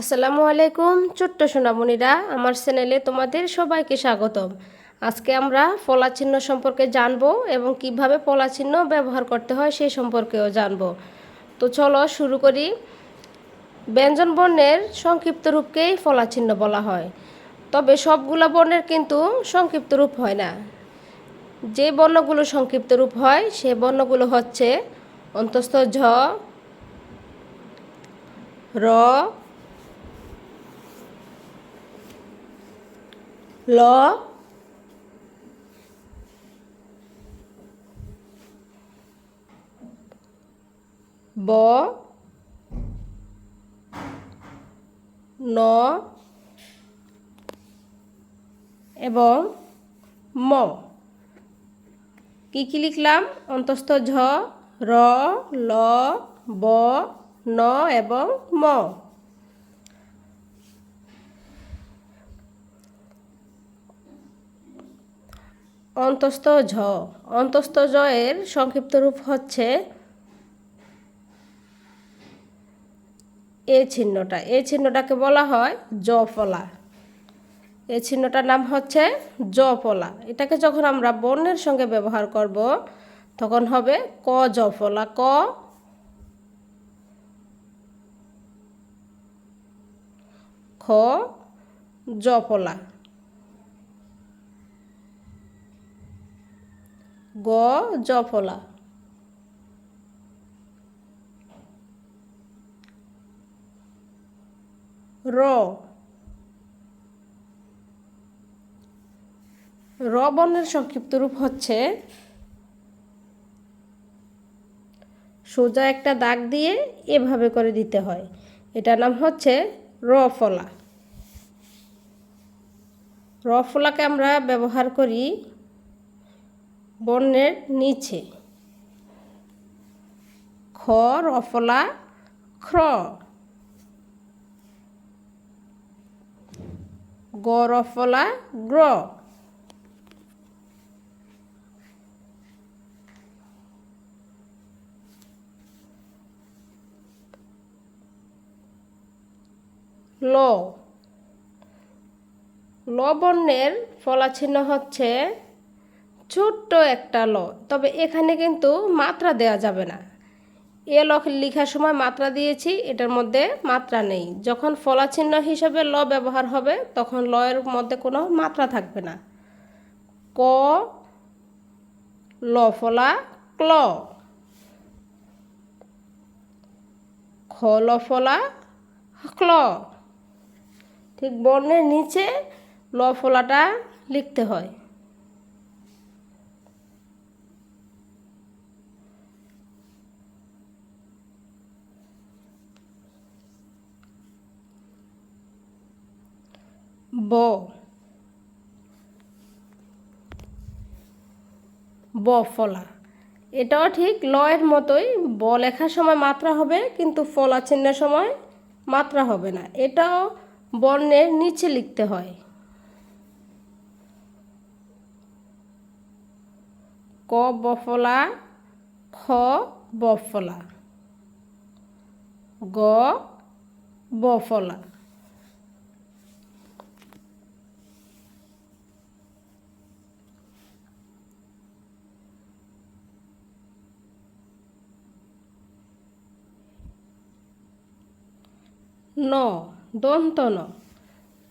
আসসালামু আলাইকুম, ছোট্ট সোনামণিরা। আমার চ্যানেলে তোমাদের সবাইকে স্বাগতম। আজকে আমরা পলা চিহ্ন সম্পর্কে জানব এবং কীভাবে পলা চিহ্ন ব্যবহার করতে হয় সেই সম্পর্কেও জানব। তো চলো শুরু করি। ব্যঞ্জন বর্ণের সংক্ষিপ্ত রূপকেই ফলা চিহ্ন বলা হয়। তবে সবগুলো বর্ণের কিন্তু সংক্ষিপ্ত রূপ হয় না। যে বর্ণগুলো সংক্ষিপ্ত রূপ হয়, সে বর্ণগুলো হচ্ছে অন্তস্থ ঝ, র ল ব ন এবং ম। কি কি লিখলাম? অন্তস্থ ঝ, র, ল, ব, ন এবং ম। অন্তস্থ ঝ। অন্তস্থ জ এর সংক্ষিপ্ত রূপ হচ্ছে এ চিহ্নটা এই চিহ্নটাকে বলা হয় জ ফলা এই চিহ্নটার নাম হচ্ছে জ ফলা এটাকে যখন আমরা বর্ণের সঙ্গে ব্যবহার করব, তখন হবে ক জ ফলা ক খ জ গ জফলা র। র বর্ণের সংক্ষিপ্ত রূপ হচ্ছে, সোজা একটা দাগ দিয়ে এভাবে করে দিতে হয়। এটার নাম হচ্ছে র ফলা। র ফলাকে আমরা ব্যবহার করি বর্ণের নিচে। খ রফলা খ্র গ রফলা গ্র। ল। ল বর্ণের ফলাচিহ্ন হচ্ছে ছোট্ট একটা ল। তবে এখানে কিন্তু মাত্রা দেওয়া যাবে না। এ ল লেখার সময় মাত্রা দিয়েছি, এটার মধ্যে মাত্রা নেই। যখন ফলাচিহ্ন হিসেবে ল ব্যবহার হবে, তখন ল এর মধ্যে কোনো মাত্রা থাকবে না। ক, ল ফলা, ক্ল। খ, ল ফলা, ক্ল। ঠিক বর্ণের নিচে ল ফলাটা লিখতে হয়। ব। ব ফলা। এটাও ঠিক লয়ের মতোই, ব লেখার সময় মাত্রা হবে, কিন্তু ফলা চিহ্নের সময় মাত্রা হবে না। এটাও বর্ণের নিচে লিখতে হয়। ক বফলা খ বফলা গ বফলা ন, দন্ত ন।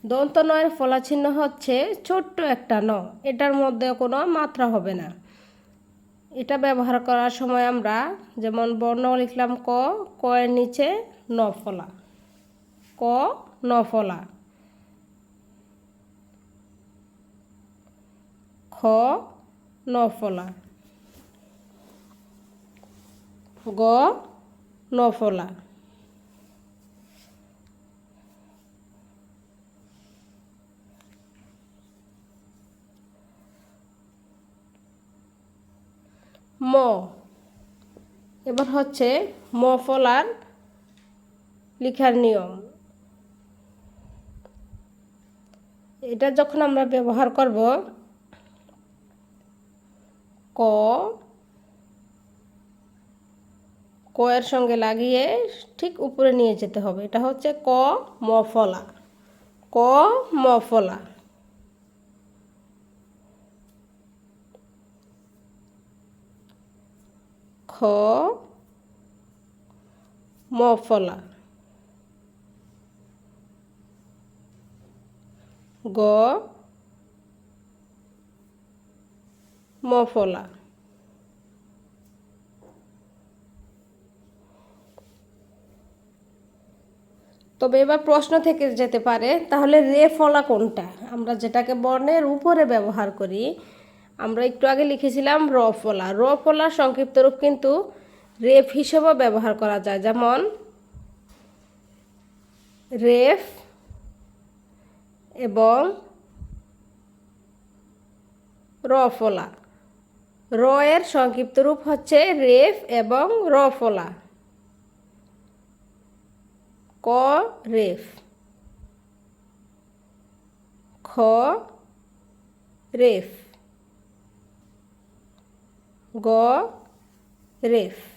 দন্ত নয়ের ফলাচিহ্ন হচ্ছে ছোট্ট একটা ন। এটার মধ্যে কোনো মাত্রা হবে না। এটা ব্যবহার করার সময় আমরা যেমন বর্ণ লিখলাম ক ক এর নিচে ন ফলা। ক, ন ফলা। খ, ন ফলা। গ, ন ফলা। ম। এবার হচ্ছে ম ফলার লিখার নিয়ম। এটা যখন আমরা ব্যবহার করব, ক ক এর সঙ্গে লাগিয়ে ঠিক উপরে নিয়ে যেতে হবে। এটা হচ্ছে ক, ম ফলা। ক, ম খ ম, ফলা। গ, ম, ফলা। তবে এবার প্রশ্ন থেকে যেতে পারে, তাহলে রে, ফলা কোনটা? আমরা যেটাকে বর্ণের উপরে ব্যবহার করি আমরা একটু আগে লিখেছিলাম র ফলা। র ফলার সংক্ষিপ্ত রূপ কিন্তু রেফ হিসেবেও ব্যবহার করা যায়। যেমন, রেফ এবং র ফলা। র এর সংক্ষিপ্ত রূপ হচ্ছে রেফ এবং র ফলা। ক, রেফ। খ, রেফ। গ রেফ